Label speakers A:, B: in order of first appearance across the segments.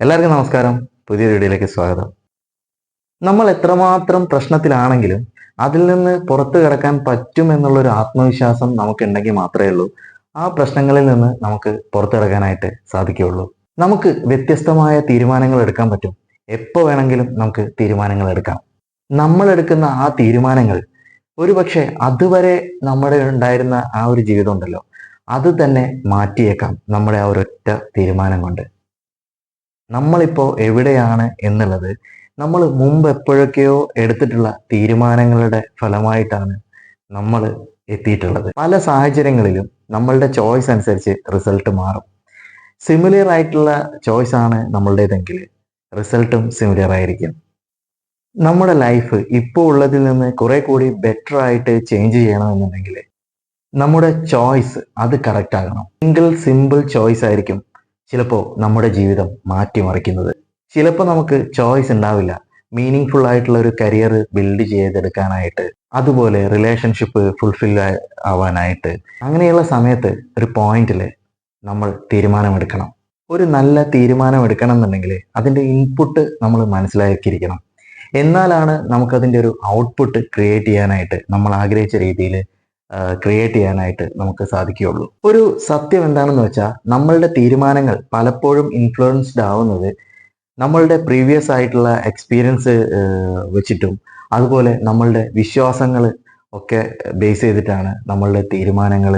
A: എല്ലാവർക്കും നമസ്കാരം. പുതിയ വീഡിയോയിലേക്ക് സ്വാഗതം. നമ്മൾ എത്രമാത്രം പ്രശ്നത്തിലാണെങ്കിലും അതിൽ നിന്ന് പുറത്തു കിടക്കാൻ പറ്റും എന്നുള്ളൊരു ആത്മവിശ്വാസം നമുക്കുണ്ടെങ്കിൽ മാത്രമേ ഉള്ളൂ. ആ പ്രശ്നങ്ങളിൽ നിന്ന് നമുക്ക് പുറത്തു കിടക്കാനായിട്ട് സാധിക്കുകയുള്ളൂ. നമുക്ക് വ്യത്യസ്തമായ തീരുമാനങ്ങൾ എടുക്കാൻ പറ്റും. എപ്പോൾ വേണമെങ്കിലും നമുക്ക് തീരുമാനങ്ങൾ എടുക്കാം. നമ്മൾ എടുക്കുന്ന ആ തീരുമാനങ്ങൾ ഒരുപക്ഷെ അതുവരെ നമ്മുടെ ഉണ്ടായിരുന്ന ആ ഒരു ജീവിതം ഉണ്ടല്ലോ. അത് തന്നെ മാറ്റിയേക്കാം നമ്മുടെ ആ ഒരൊറ്റ തീരുമാനം കൊണ്ട്. നമ്മളിപ്പോൾ എവിടെയാണ് എന്നുള്ളത് നമ്മൾ മുമ്പ് എപ്പോഴൊക്കെയോ എടുത്തിട്ടുള്ള തീരുമാനങ്ങളുടെ ഫലമായിട്ടാണ് നമ്മൾ എത്തിയിട്ടുള്ളത്. പല സാഹചര്യങ്ങളിലും നമ്മളുടെ ചോയ്സ് അനുസരിച്ച് റിസൾട്ട് മാറും. സിമിലർ ആയിട്ടുള്ള ചോയ്സ് ആണ് നമ്മളുടേതെങ്കിൽ റിസൾട്ടും സിമിലർ ആയിരിക്കും. നമ്മുടെ ലൈഫ് ഇപ്പോൾ ഉള്ളതിൽ നിന്ന് കുറെ കൂടി ബെറ്റർ ആയിട്ട് ചേഞ്ച് ചെയ്യണമെന്നുണ്ടെങ്കിൽ നമ്മുടെ ചോയ്സ് അത് കറക്റ്റ് ആകണം. സിംഗിൾ സിമ്പിൾ ചോയ്സ് ആയിരിക്കും ചിലപ്പോൾ നമ്മുടെ ജീവിതം മാറ്റിമറിക്കുന്നത്. ചിലപ്പോൾ നമുക്ക് ചോയ്സ് ഉണ്ടാവില്ല. മീനിങ് ഫുൾ ആയിട്ടുള്ള ഒരു കരിയർ ബിൽഡ് ചെയ്തെടുക്കാനായിട്ട് അതുപോലെ റിലേഷൻഷിപ്പ് ഫുൾഫിൽ ആവാനായിട്ട്. അങ്ങനെയുള്ള സമയത്ത് ഒരു പോയിന്റിൽ നമ്മൾ തീരുമാനമെടുക്കണം. ഒരു നല്ല തീരുമാനം എടുക്കണം എന്നുണ്ടെങ്കിൽ അതിന്റെ ഇൻപുട്ട് നമ്മൾ മനസ്സിലാക്കിയിരിക്കണം. എന്നാലാണ് നമുക്കതിന്റെ ഒരു ഔട്ട്പുട്ട് ക്രിയേറ്റ് ചെയ്യാനായിട്ട് നമ്മൾ ആഗ്രഹിച്ച രീതിയിൽ ക്രിയേറ്റ് ചെയ്യാനായിട്ട് നമുക്ക് സാധിക്കുകയുള്ളൂ. ഒരു സത്യം എന്താണെന്ന് വെച്ചാൽ നമ്മളുടെ തീരുമാനങ്ങൾ പലപ്പോഴും ഇൻഫ്ലുവൻസ്ഡ് ആവുന്നത് നമ്മളുടെ പ്രീവിയസ് ആയിട്ടുള്ള എക്സ്പീരിയൻസ് വെച്ചിട്ടും അതുപോലെ നമ്മളുടെ വിശ്വാസങ്ങൾ ഒക്കെ ബേസ് ചെയ്തിട്ടാണ് നമ്മളുടെ തീരുമാനങ്ങൾ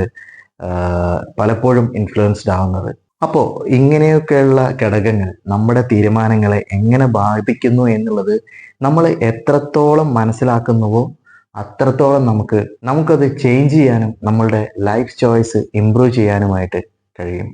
A: പലപ്പോഴും ഇൻഫ്ലുവൻസ്ഡ് ആവുന്നത്. അപ്പോൾ ഇങ്ങനെയൊക്കെയുള്ള ഘടകങ്ങൾ നമ്മുടെ തീരുമാനങ്ങളെ എങ്ങനെ ബാധിക്കുന്നു എന്നുള്ളത് നമ്മൾ എത്രത്തോളം മനസ്സിലാക്കുന്നുവോ അത്രത്തോളം നമുക്ക് നമുക്കത് ചേഞ്ച് ചെയ്യാനും നമ്മളുടെ ലൈഫ് ചോയ്സ് ഇമ്പ്രൂവ് ചെയ്യാനുമായിട്ട് കഴിയും.